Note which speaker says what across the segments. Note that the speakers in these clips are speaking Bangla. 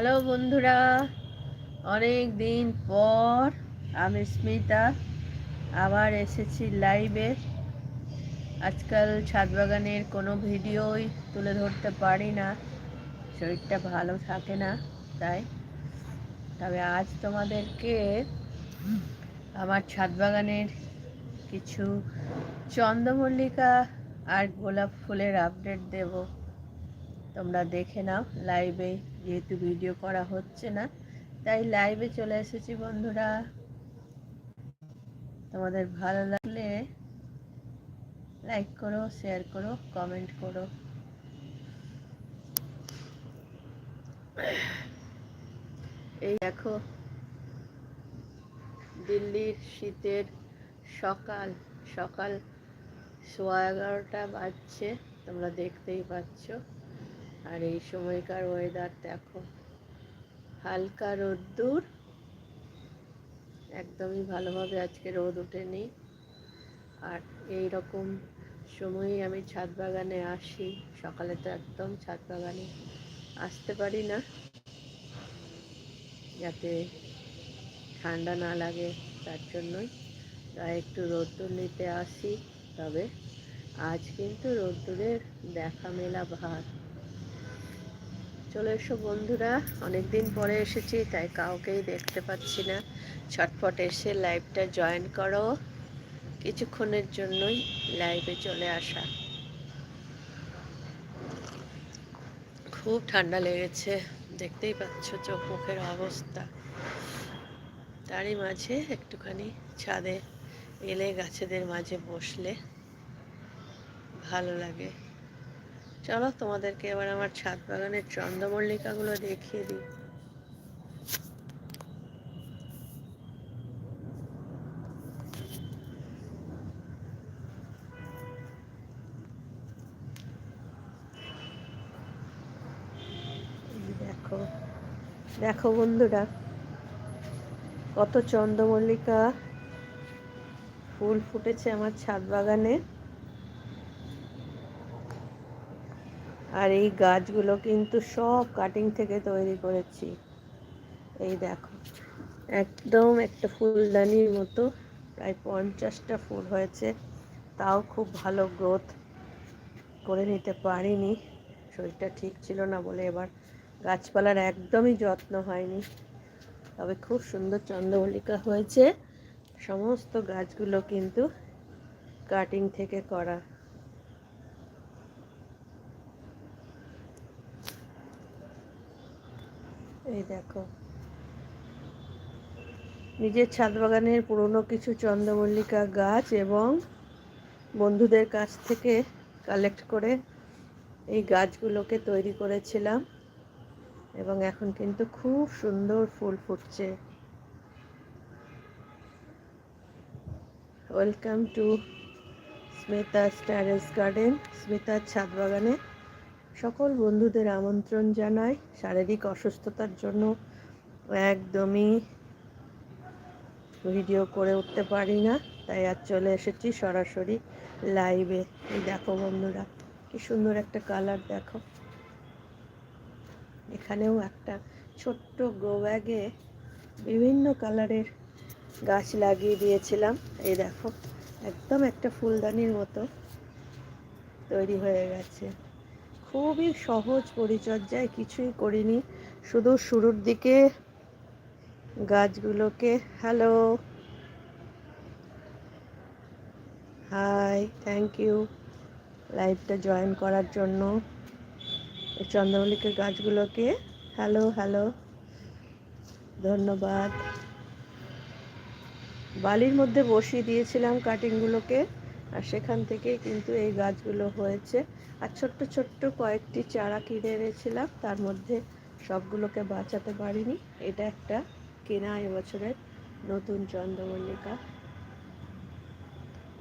Speaker 1: হ্যালো বন্ধুরা, অনেক দিন পর আমি স্মিতা আবার এসেছি লাইভে আজকাল ছাদ বাগানের কোনো ভিডিওই তুলে ধরতে পারি না, শরীরটা ভালো থাকে না তাই। তবে আজ তোমাদেরকে আমার ছাদ বাগানের কিছু চন্দ্রমল্লিকা আর গোলাপ ফুলের আপডেট দেব। তোমরা দেখে নাও লাইভে যেহেতু ভিডিও করা হচ্ছে না, তাই লাইভে চলে এসেছি বন্ধুরা। তোমাদের ভালো লাগলে লাইক করো শেয়ার করো কমেন্ট করো। এই দেখো, দিল্লির শীতের সকাল সকাল সোয়া এগারোটা বাজছে, তোমরা দেখতেই পাচ্ছ। আর এই সময়কার ওয়েদার দেখো, হালকা রোদ্দুর, একদমই ভালোভাবে আজকে রোদ ওঠেনি। আর এই রকম সময়ই আমি ছাদ বাগানে আসি, সকালে তো একদম ছাদ বাগানে আসতে পারি না। যাতে ঠান্ডা না লাগে তার জন্যই তাই একটু রোদ্দুর নিতে আসি। তবে আজ কিন্তু রোদ্দুরের দেখা মেলা ভার। চলে এসো বন্ধুরা। অনেকদিন পরে এসেছি, তাই কাউকেই দেখতে পাচ্ছি না। ছটফট এসে লাইভটা জয়েন করো। কিছুক্ষণের জন্যই লাইভে চলে আসা। খুব ঠান্ডা লেগেছে, দেখতেই পাচ্ছ চোখ মুখের অবস্থা। তারই মাঝে একটুখানি ছাদে এলে গাছেদের মাঝে বসলে ভালো লাগে। চলো তোমাদেরকে এবার আমার ছাদ বাগানের চন্দ্রমল্লিকাগুলো দেখিয়ে দিই। দেখো দেখো বন্ধুরা, কত চন্দ্রমল্লিকা ফুল ফুটেছে আমার ছাদ বাগানে। আর এই গাছগুলো কিন্তু সব কাটিং থেকে তৈরি করেছি। এই দেখো, একদম একটা ফুলদানির মতো, প্রায় পঞ্চাশটা ফুল হয়েছে, তাও খুব ভালো গ্রোথ করে নিতে পারিনি। শরীরটা ঠিক ছিল না বলে এবার গাছপালার একদমই যত্ন হয়নি। তবে খুব সুন্দর চন্দ্রমল্লিকা হয়েছে। সমস্ত গাছগুলো কিন্তু কাটিং থেকে করা এই দেখো। নিজের ছাদ বাগানের পুরনো কিছু চন্দ্রমল্লিকা গাছ এবং বন্ধুদের কাছ থেকে কালেক্ট করে এই গাছগুলোকে তৈরি করেছিলাম এবং এখন কিন্তু খুব সুন্দর ফুল ফুটছে। Welcome to Smita terrace garden স্মিতার ছাদ বাগানে। সকল বন্ধুদের আমন্ত্রণ জানাই। শারীরিক অসুস্থতার জন্য একদমই ভিডিও করে উঠতে পারি না। তাই আজ চলে এসেছি সরাসরি লাইভে এই দেখো বন্ধুরা, কি সুন্দর একটা কালার দেখো। এখানেও একটা ছোট্ট গ্রো ব্যাগে বিভিন্ন কালারের গাছ লাগিয়ে দিয়েছিলাম। এই দেখো, একদম একটা ফুলদানির মতো তৈরি হয়ে গেছে। খুবই সহজ পরিচর্যায় কিছুই করিনি। শুধু শুরুর দিকে গাছগুলোকে হ্যালো হাই থ্যাংক ইউ লাইভটা জয়েন করার জন্য। চন্দ্রমল্লিকের গাছগুলোকে হ্যালো হ্যালো ধন্যবাদ। বালির মধ্যে বসিয়ে দিয়েছিলাম কাটিংগুলোকে আর সেখান থেকে কিন্তু এই গাছগুলো হয়েছে। আর ছোট্ট ছোট্ট কয়েকটি চারা কিনে এনেছিলাম। তার মধ্যে সবগুলোকে বাঁচাতে পারিনি। এটা একটা কেনা এবছরের নতুন চন্দ্রমল্লিকা।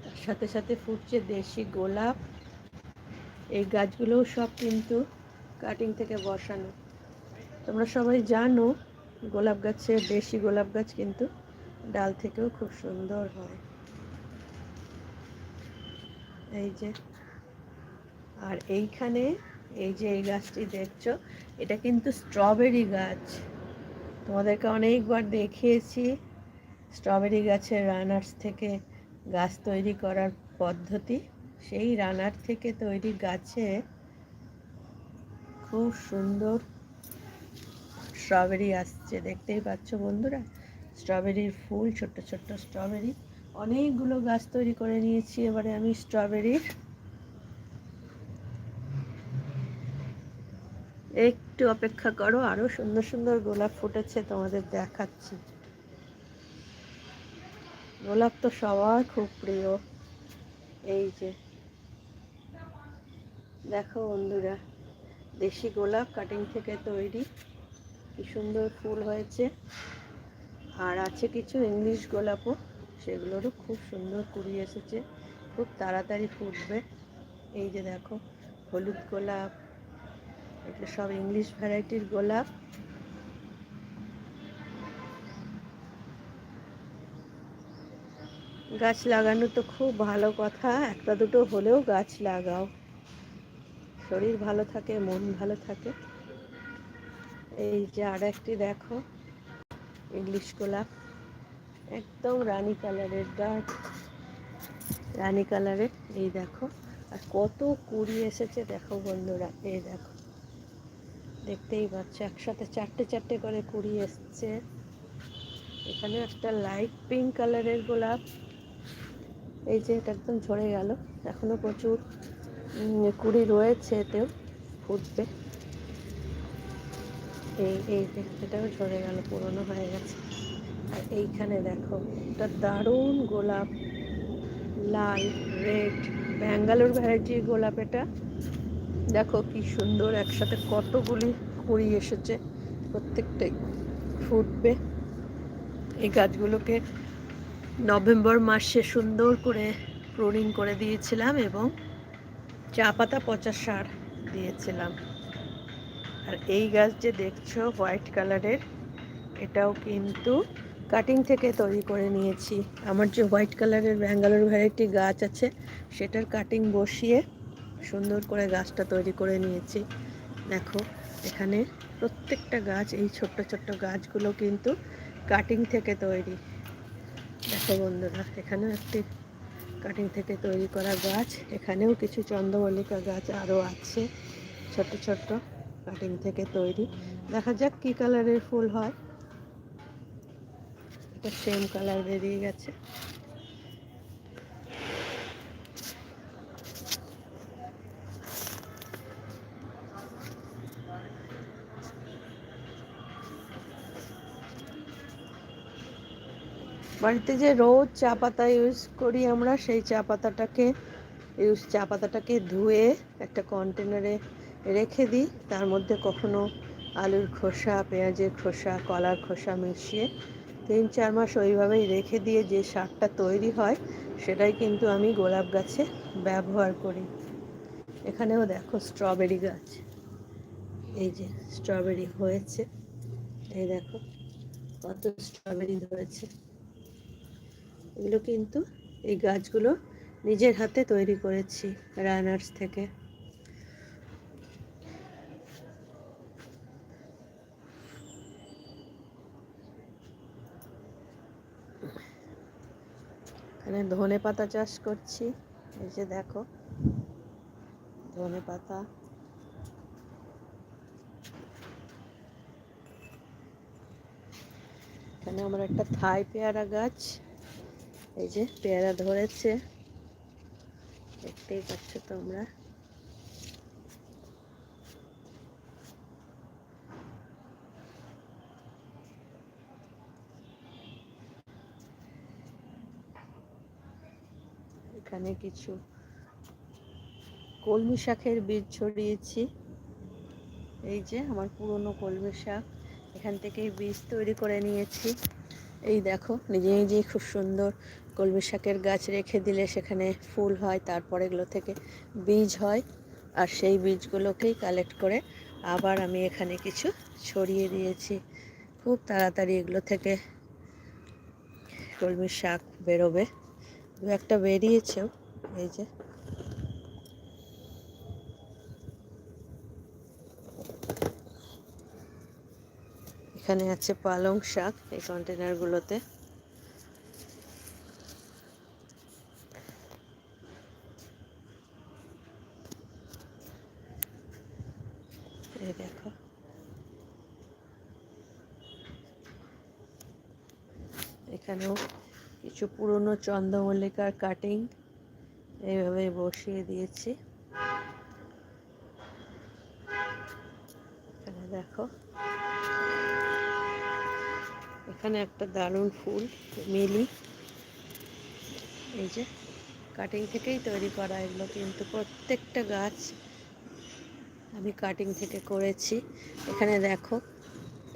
Speaker 1: তার সাথে সাথে ফুটছে দেশি গোলাপ। এই গাছগুলোও সব কিন্তু কাটিং থেকে বসানো। তোমরা সবাই জানো, গোলাপ গাছের দেশি গোলাপ গাছ কিন্তু ডাল থেকেও খুব সুন্দর হয়। এই যে আর এইখানে এই যে এই গাছটি দেখছ, এটা কিন্তু স্ট্রবেরি গাছ। তোমাদেরকে অনেকবার দেখিয়েছি স্ট্রবেরি গাছের রানার্স থেকে গাছ তৈরি করার পদ্ধতি। সেই রানার থেকে তৈরি গাছে খুব সুন্দর স্ট্রবেরি আসছে। দেখতেই পাচ্ছ বন্ধুরা, স্ট্রবেরির ফুল, ছোট্ট ছোট্ট স্ট্রবেরি। অনেকগুলো গাছ তৈরি করে নিয়েছি, এবারে আমি স্ট্রবেরির একটু অপেক্ষা করো, আরও সুন্দর সুন্দর গোলাপ ফুটেছে তোমাদের দেখাচ্ছি। গোলাপ তো সবার খুব প্রিয়। এই যে, দেখো বন্ধুরা, দেশি গোলাপ কাটিং থেকে তৈরি। কি সুন্দর ফুল হয়েছে। আর আছে কিছু ইংলিশ গোলাপও, সেগুলোরও খুব সুন্দর কুড়ি এসেছে। খুব তাড়াতাড়ি ফুটবে। এই যে দেখো, হলুদ গোলাপ এগুলো সব ইংলিশ ভ্যারাইটির গোলাপ। গাছ লাগানো তো খুব ভালো কথা, একটা দুটো হলেও গাছ লাগাও। শরীর ভালো থাকে, মন ভালো থাকে। এই যে আর একটি দেখো ইংলিশ গোলাপ। একদম রানী কালারের ডার্ক রানী কালারের, এই দেখো। আর কত কুড়ি এসেছে, দেখো বন্ধুরা, এই দেখো। দেখতেই পাচ্ছ, একসাথে চারটে চারটে করে কুড়ি এসছে। এখানে একটা লাইট পিঙ্ক কালারের গোলাপ। এই যে এটা একদম ঝরে গেল, এখনও প্রচুর কুড়ি রয়েছে এতেও, ফুটবে। এই এই যে এটাও ঝরে গেল, পুরনো হয়ে গেছে। আর এইখানে দেখো এটা দারুণ গোলাপ, লাল রেড ব্যাঙ্গালোর ভ্যারাইটির গোলাপ এটা। দেখো কি সুন্দর একসাথে কতগুলি কুড়ি এসেছে, প্রত্যেকটাই ফুটবে। এই গাছগুলোকে নভেম্বর মাসে সুন্দর করে প্রুনিং করে দিয়েছিলাম এবং চা পাতা পচা সার দিয়েছিলাম। আর এই গাছ যে দেখছ হোয়াইট কালারের, এটাও কিন্তু কাটিং থেকে তৈরি করে নিয়েছি। আমার যে হোয়াইট কালারের ব্যাঙ্গালোর ভ্যারাইটি গাছ আছে, সেটার কাটিং বসিয়ে সুন্দর করে গাছটা তৈরি করে নিয়েছি। দেখো, এখানে প্রত্যেকটা গাছ, এই ছোট্ট ছোট্ট গাছগুলো কিন্তু কাটিং থেকে তৈরি। দেখো বন্ধুরা, এখানেও একটি কাটিং থেকে তৈরি করা গাছ, এখানেও কিছু চন্দ্রমল্লিকা গাছ আরও আছে। ছোট ছোট কাটিং থেকে তৈরি। দেখা যাক কি কালারের ফুল হয়। এটা সেম কালার বেরিয়ে গেছে। বাড়িতে যে রোজ চা পাতা ইউজ করি আমরা, সেই চা পাতাটাকে ইউজ চা পাতাটাকে ধুয়ে একটা কন্টেনারে রেখে দিই। তার মধ্যে কখনো আলুর খোসা, পেঁয়াজের খোসা, কলার খোসা মিশিয়ে তিন চার মাস ওইভাবেই রেখে দিয়ে যে সারটা তৈরি হয়, সেটাই কিন্তু আমি গোলাপ গাছে ব্যবহার করি। এখানেও দেখো স্ট্রবেরি গাছ। এই যে স্ট্রবেরি হয়েছে। এই দেখো কত স্ট্রবেরি ধরেছে। এগুলো কিন্তু এই গাছগুলো নিজের হাতে তৈরি করেছি রানার্স থেকে। এখানে ধনে পাতা চাষ করছি, এই যে দেখো, ধনে পাতা। এখানে আমার একটা থাই পেয়ারা গাছ। এই যে পেয়ারা ধরেছে। দেখতেই পাচ্ছ তোমরা। এখানে কিছু কলমি শাকের বীজ ছড়িয়েছি। এই যে আমার পুরনো কলমি শাক। এখান থেকেই বীজ তৈরি করে নিয়েছি। এই দেখো, নিজে নিজেই খুব সুন্দর কলমি শাকের গাছ রেখে দিলে সেখানে ফুল হয়, তারপর এগুলো থেকে বীজ হয়। আর সেই বীজগুলোকেই কালেক্ট করে আবার আমি এখানে কিছু ছড়িয়ে দিয়েছি। খুব তাড়াতাড়ি এগুলো থেকে কলমি শাক বেরোবে। দু একটা বেরিয়েছেও, এই যে। এখানে আছে পালং শাক এই কন্টেনারগুলোতে এই দেখো। এখানেও কিছু পুরনো চন্দ্রমল্লিকার কাটিং এইভাবে বসিয়ে দিয়েছি। এখানে দেখো। এখানে একটা দারুণ ফুল, মিলি। এই যে কাটিং থেকেই তৈরি করা এগুলো কিন্তু প্রত্যেকটা গাছ আমি কাটিং থেকে করেছি। এখানে দেখো,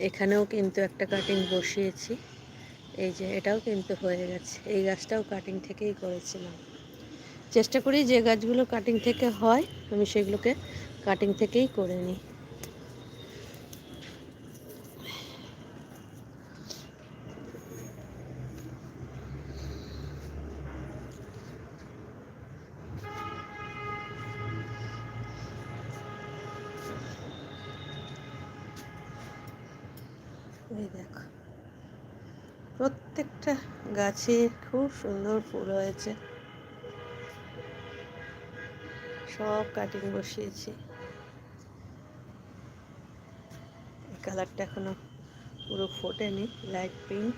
Speaker 1: এখানেও কিন্তু একটা কাটিং বসিয়েছি। এই যে, এটাও কিন্তু হয়ে গেছে। এই গাছটাও কাটিং থেকেই করেছিলাম। চেষ্টা করি যে গাছগুলো কাটিং থেকে হয়, আমি সেগুলোকে কাটিং থেকেই করে নিই এই দেখো প্রত্যেকটা গাছে খুব সুন্দর ফুল হয়েছে। সব কাটিং বসিয়েছি। কালারটা এখনও পুরো ফোটেনি লাইট পিঙ্ক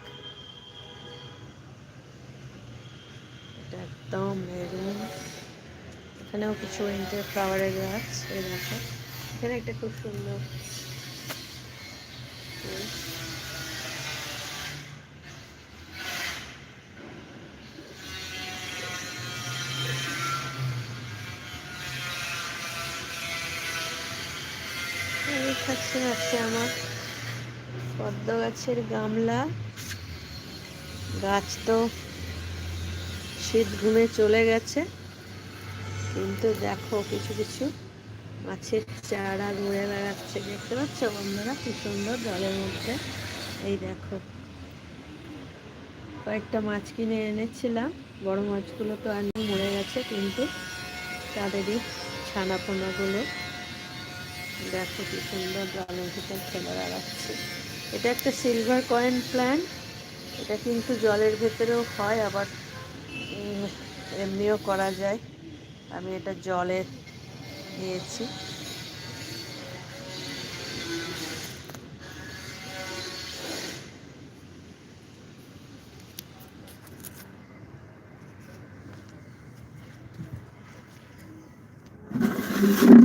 Speaker 1: এটা একদম মেরুন এখানেও কিছু উইন্টার ফ্লাওয়ারের গাছ, এই দেখো। এখানে একটা খুব সুন্দর এই আছে আমার পদ্ম গাছের গামলা। গাছ তো শীত ঘুমে চলে গেছে, কিন্তু দেখো কিছু কিছু মাছের চারা ঘুরে বেড়াচ্ছে। দেখতে পাচ্ছ বন্ধুরা কি সুন্দর জলের মধ্যে? এই দেখো। কয়েকটা মাছ কিনে এনেছিলাম। বড় মাছগুলো তো আর মরে গেছে, কিন্তু তাদেরই ছানাপোনাগুলো দেখো কি সুন্দর জলঙ্কিতে খেলে বেড়াচ্ছে এটা একটা সিলভার কয়েন প্ল্যান্ট এটা কিন্তু জলের ভেতরেও হয়, আবার এমনিও করা যায় আমি এটা জলে নিয়েছি Thank you.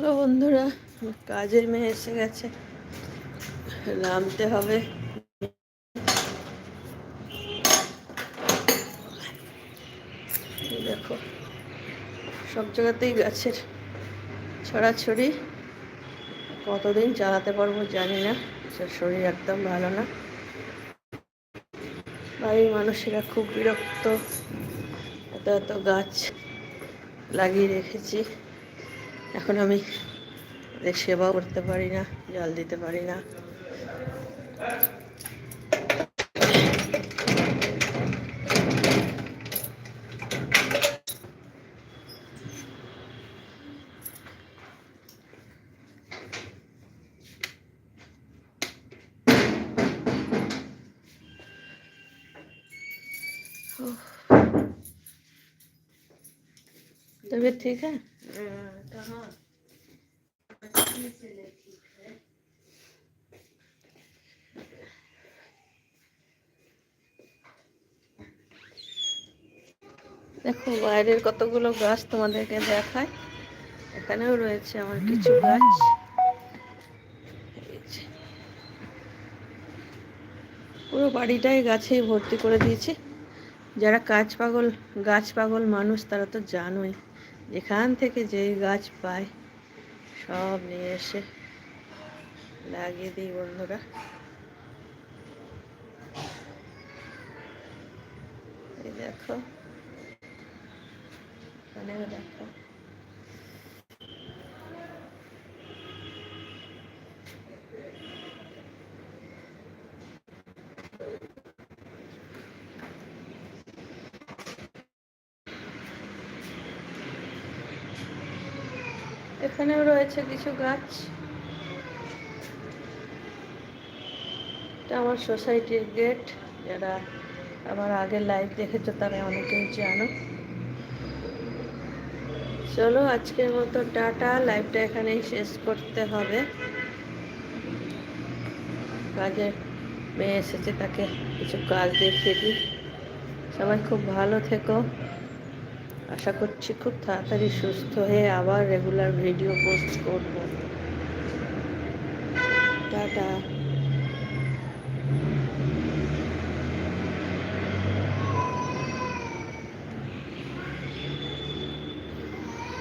Speaker 1: চলো বন্ধুরা, কাজের মেয়ে এসে গেছে। নামতে হবে। দেখো, সব জায়গাতেই গাছের ছড়াছড়ি। কতদিন চালাতে পারব জানি না শরীর একদম ভালো না। বাড়ির মানুষেরা খুব বিরক্ত। এত এত গাছ লাগিয়ে রেখেছি। এখন আমি ওদের সেবা করতে পারি না জল দিতে পারি না तबीयत ठीक है বাইরের কতগুলো গাছ তোমাদেরকে দেখায় এখানেও রয়েছে আমার কিছু গাছ। পুরো বাড়িটাই গাছেই ভর্তি করে দিয়েছি। যারা কাজ পাগল, গাছ পাগল মানুষ, তারা তো জানোই। যেখান থেকে যেই গাছ পায়, সব নিয়ে এসে লাগিয়ে দিই বন্ধুরা। এই দেখো। এখানেও দেখো। এখানেও রয়েছে কিছু গাছ। এটা আমার সোসাইটির গেট। যারা আমার আগের লাইভ দেখেছ তারা অনেকেই জানো। চলো আজকের মতো টাটা লাইভটা এখানেই শেষ করতে হবে। কাজে মেয়ে এসেছে, তাকে কিছু কাজ দেখিয়ে দিই। সবাই খুব ভালো থেকো। আশা করছি খুব তাড়াতাড়ি সুস্থ হয়ে আবার রেগুলার ভিডিও পোস্ট করব। টাটা।